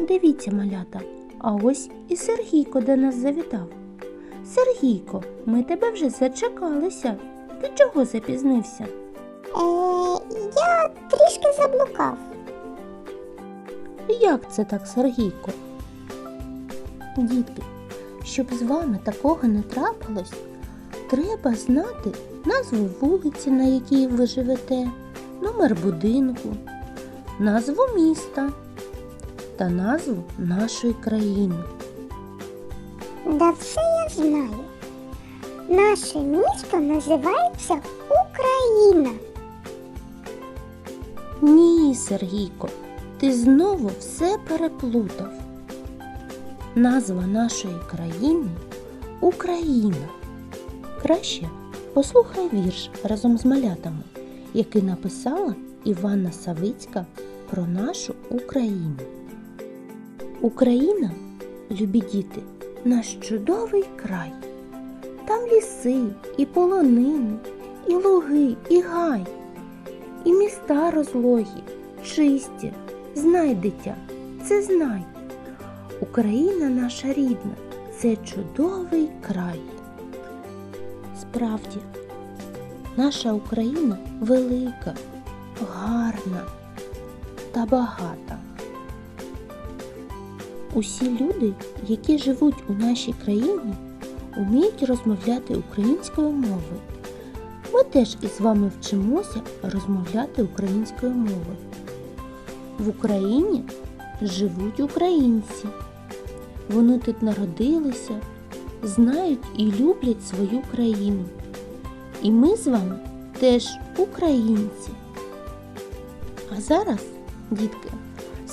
Дивіться, малята, а ось і Сергійко до нас завітав. Сергійко, ми тебе вже зачекалися. Ти чого запізнився? Е, я трішки заблукав. Як це так, Сергійко? Дітки, щоб з вами такого не трапилось, треба знати назву вулиці, на якій ви живете, номер будинку, назву міста та назву нашої країни. Да все я знаю. Наше місто називається Україна. Ні, Сергійко, ти знову все переплутав. Назва нашої країни Україна. Краще послухай вірш разом з малятами, який написала Іванна Савицька про нашу Україну. Україна, любі діти, наш чудовий край. Там ліси, і полонини, і луги, і гай, і міста розлогі, чисті. Знай, дитя, це знай. Україна наша рідна, це чудовий край. Справді, наша Україна велика, гарна та багата. Усі люди, які живуть у нашій країні, вміють розмовляти українською мовою. Ми теж із вами вчимося розмовляти українською мовою. В Україні живуть українці. Вони тут народилися, знають і люблять свою країну. І ми з вами теж українці. А зараз, дітки,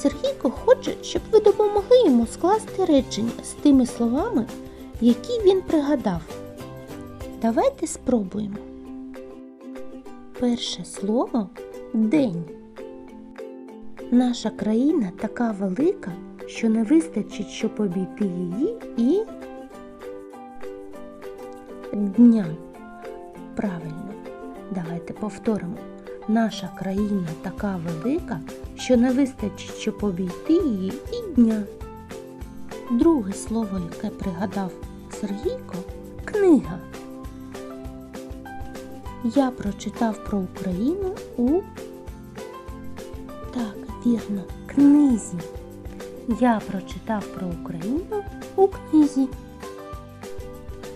Сергійко хоче, щоб ви допомогли йому скласти речення з тими словами, які він пригадав. Давайте спробуємо. Перше слово день. Наша країна така велика, що не вистачить, щоб обійти її і дня. Правильно, давайте повторимо. Наша країна така велика, що не вистачить, щоб обійти її і дня. Друге слово, яке пригадав Сергійко книга. Я прочитав про Україну у так, вірно, книзі. Я прочитав про Україну у книзі.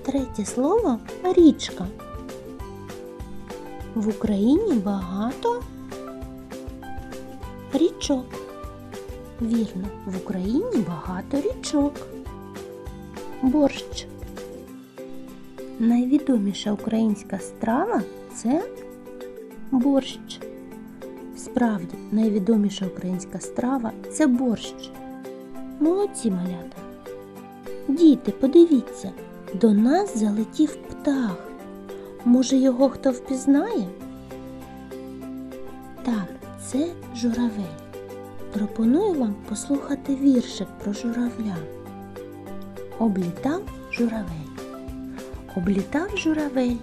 Третє слово річка. В Україні багато річок. Вірно, в Україні багато річок. Борщ. Найвідоміша українська страва це борщ. Справді, найвідоміша українська страва це борщ. Молодці малята. Діти, подивіться, до нас залетів птах. Може, його хто впізнає? Так, це журавель. Пропоную вам послухати віршик про журавля. Облітав журавель. Облітав журавель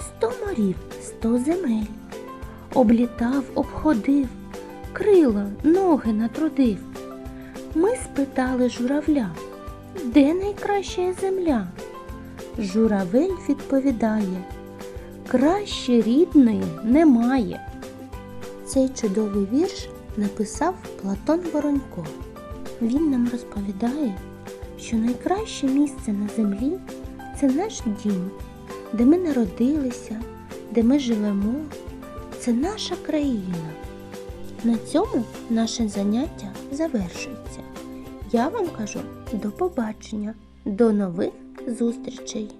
сто морів, сто земель. Облітав, обходив, крила, ноги натрудив. Ми спитали журавля, де найкраща земля? Журавель відповідає, краще рідної немає. Цей чудовий вірш написав Платон Воронько. Він нам розповідає, що найкраще місце на землі це наш дім, де ми народилися, де ми живемо. Це наша країна. На цьому наше заняття завершується. Я вам кажу до побачення, до нових зустрічей!